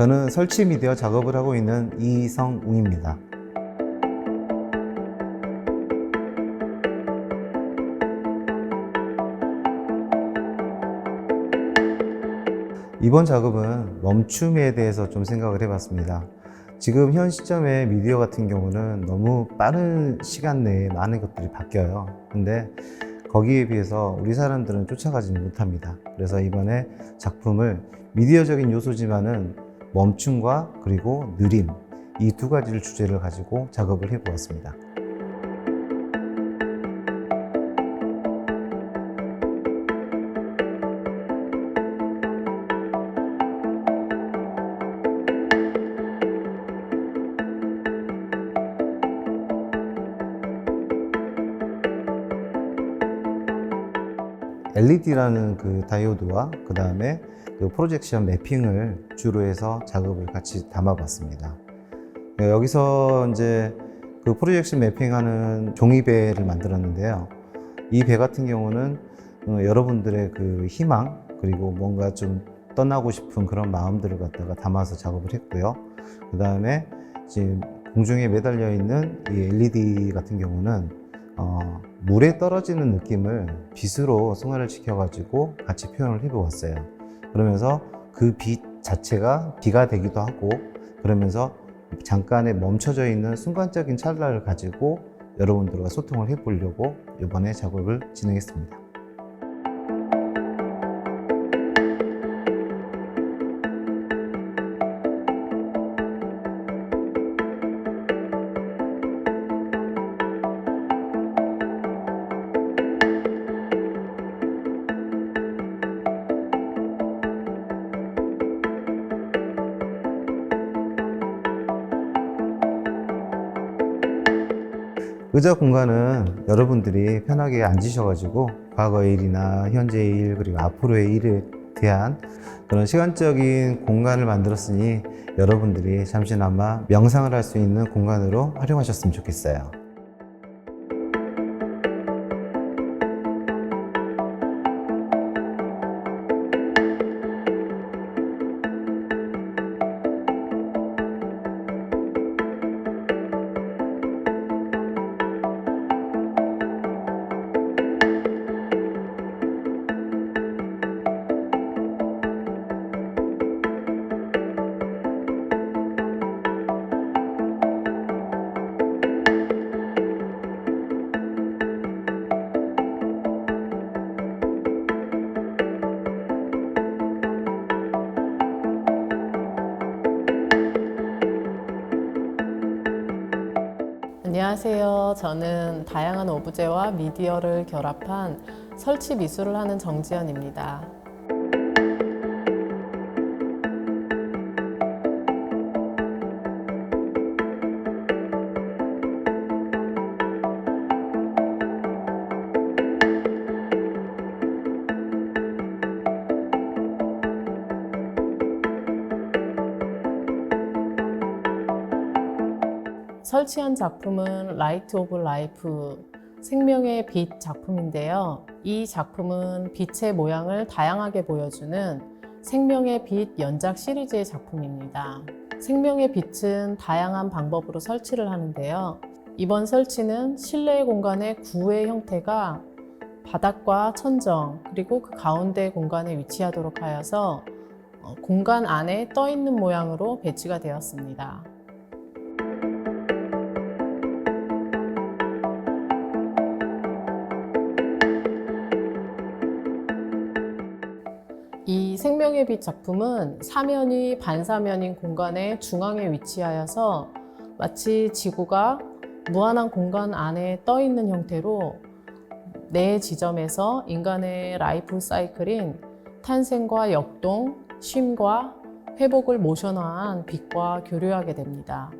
저는 설치 미디어 작업을 하고 있는 이성웅입니다. 이번 작업은 멈춤에 대해서 좀 생각을 해봤습니다. 지금 현 시점에 미디어 같은 경우는 너무 빠른 시간 내에 많은 것들이 바뀌어요. 근데 거기에 비해서 우리 사람들은 쫓아가지 못합니다. 그래서 이번에 작품을 미디어적인 요소지만은 멈춤과 그리고 느림 이 두 가지를 주제를 가지고 작업을 해보았습니다. LED라는 그 다이오드와 그 다음에 그 프로젝션 매핑을 주로 해서 작업을 같이 담아봤습니다. 네, 여기서 이제 그 프로젝션 매핑하는 종이배를 만들었는데요. 이 배 같은 경우는 어, 여러분들의 그 희망 그리고 뭔가 좀 떠나고 싶은 그런 마음들을 갖다가 담아서 작업을 했고요. 그 다음에 지금 공중에 매달려 있는 이 LED 같은 경우는 어, 물에 떨어지는 느낌을 빛으로 승화를 시켜가지고 같이 표현을 해보았어요. 그러면서 그 빛 자체가 비가 되기도 하고 그러면서 잠깐의 멈춰져 있는 순간적인 찰나를 가지고 여러분들과 소통을 해보려고 이번에 작업을 진행했습니다. 의자 공간은 여러분들이 편하게 앉으셔가지고 과거의 일이나 현재의 일 그리고 앞으로의 일에 대한 그런 시간적인 공간을 만들었으니 여러분들이 잠시나마 명상을 할 수 있는 공간으로 활용하셨으면 좋겠어요. 안녕하세요. 저는 다양한 오브제와 미디어를 결합한 설치 미술을 하는 정지연입니다. 설치한 작품은 라이트 오브 라이프 생명의 빛 작품인데요. 이 작품은 빛의 모양을 다양하게 보여주는 생명의 빛 연작 시리즈의 작품입니다. 생명의 빛은 다양한 방법으로 설치를 하는데요. 이번 설치는 실내 공간의 구의 형태가 바닥과 천정 그리고 그 가운데 공간에 위치하도록 하여서 어, 공간 안에 떠 있는 모양으로 배치가 되었습니다. 이 생명의 빛 작품은 사면이 반사면인 공간의 중앙에 위치하여서 마치 지구가 무한한 공간 안에 떠 있는 형태로 네 지점에서 인간의 라이프 사이클인 탄생과 역동, 쉼과 회복을 모션화한 빛과 교류하게 됩니다.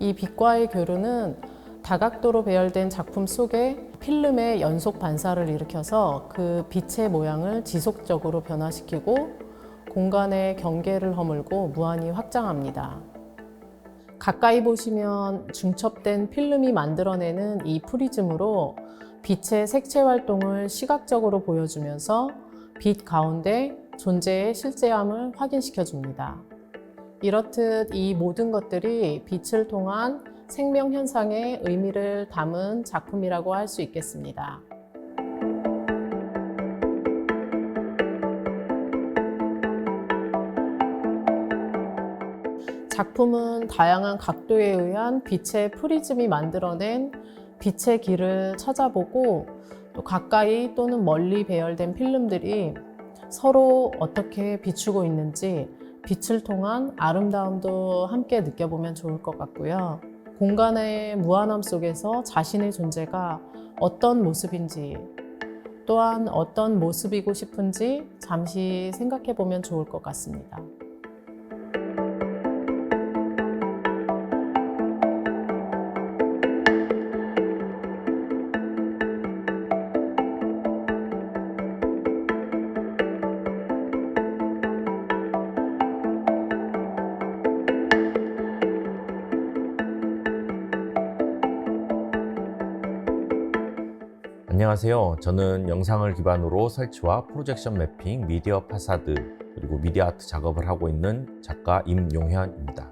이 빛과의 교류는 다각도로 배열된 작품 속에 필름의 연속 반사를 일으켜서 그 빛의 모양을 지속적으로 변화시키고 공간의 경계를 허물고 무한히 확장합니다. 가까이 보시면 중첩된 필름이 만들어내는 이 프리즘으로 빛의 색채 활동을 시각적으로 보여주면서 빛 가운데 존재의 실제함을 확인시켜 줍니다. 이렇듯 이 모든 것들이 빛을 통한 생명 현상의 의미를 담은 작품이라고 할 수 있겠습니다. 작품은 다양한 각도에 의한 빛의 프리즘이 만들어낸 빛의 길을 찾아보고 또 가까이 또는 멀리 배열된 필름들이 서로 어떻게 비추고 있는지 빛을 통한 아름다움도 함께 느껴보면 좋을 것 같고요. 공간의 무한함 속에서 자신의 존재가 어떤 모습인지 또한 어떤 모습이고 싶은지 잠시 생각해 보면 좋을 것 같습니다. 안녕하세요. 저는 영상을 기반으로 설치와 프로젝션 매핑, 미디어 파사드, 그리고 미디어 아트 작업을 하고 있는 작가 임용현입니다.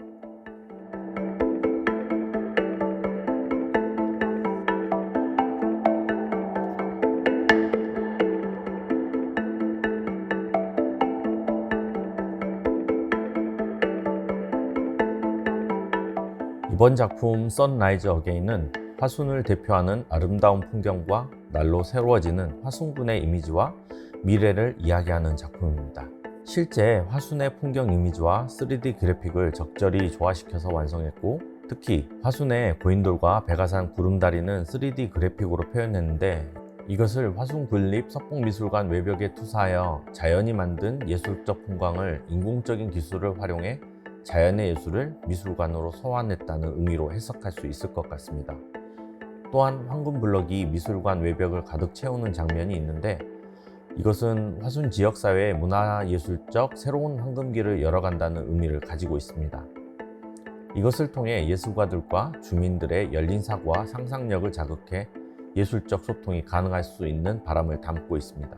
이번 작품 선라이즈 어게인은 화순을 대표하는 아름다운 풍경과 날로 새로워지는 화순군의 이미지와 미래를 이야기하는 작품입니다. 실제 화순의 풍경 이미지와 3D 그래픽을 적절히 조화시켜서 완성했고 특히 화순의 고인돌과 백아산 구름다리는 3D 그래픽으로 표현했는데 이것을 화순 군립 석봉미술관 외벽에 투사하여 자연이 만든 예술적 풍광을 인공적인 기술을 활용해 자연의 예술을 미술관으로 소환했다는 의미로 해석할 수 있을 것 같습니다. 또한 황금 블럭이 미술관 외벽을 가득 채우는 장면이 있는데 이것은 화순 지역 사회의 문화 예술적 새로운 황금기를 열어간다는 의미를 가지고 있습니다. 이것을 통해 예술가들과 주민들의 열린 사고와 상상력을 자극해 예술적 소통이 가능할 수 있는 바람을 담고 있습니다.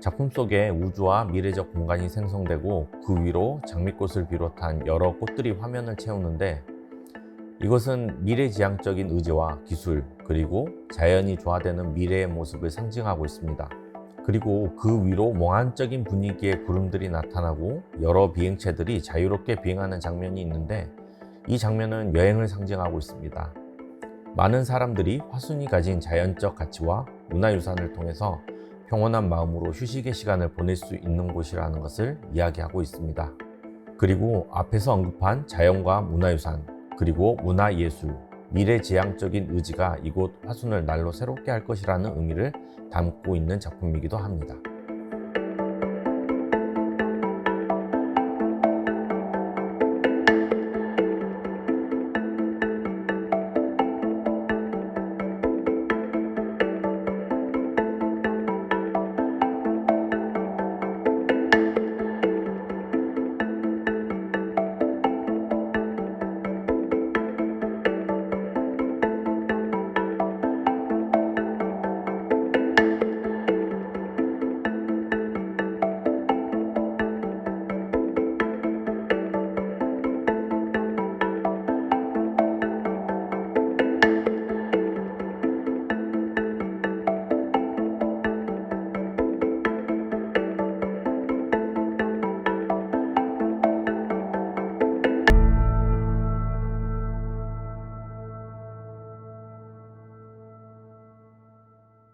작품 속에 우주와 미래적 공간이 생성되고 그 위로 장미꽃을 비롯한 여러 꽃들이 화면을 채우는데 이것은 미래지향적인 의지와 기술 그리고 자연이 조화되는 미래의 모습을 상징하고 있습니다. 그리고 그 위로 몽환적인 분위기의 구름들이 나타나고 여러 비행체들이 자유롭게 비행하는 장면이 있는데 이 장면은 여행을 상징하고 있습니다. 많은 사람들이 화순이 가진 자연적 가치와 문화유산을 통해서 평온한 마음으로 휴식의 시간을 보낼 수 있는 곳이라는 것을 이야기하고 있습니다. 그리고 앞에서 언급한 자연과 문화유산, 그리고 문화예술, 미래지향적인 의지가 이곳 화순을 날로 새롭게 할 것이라는 의미를 담고 있는 작품이기도 합니다.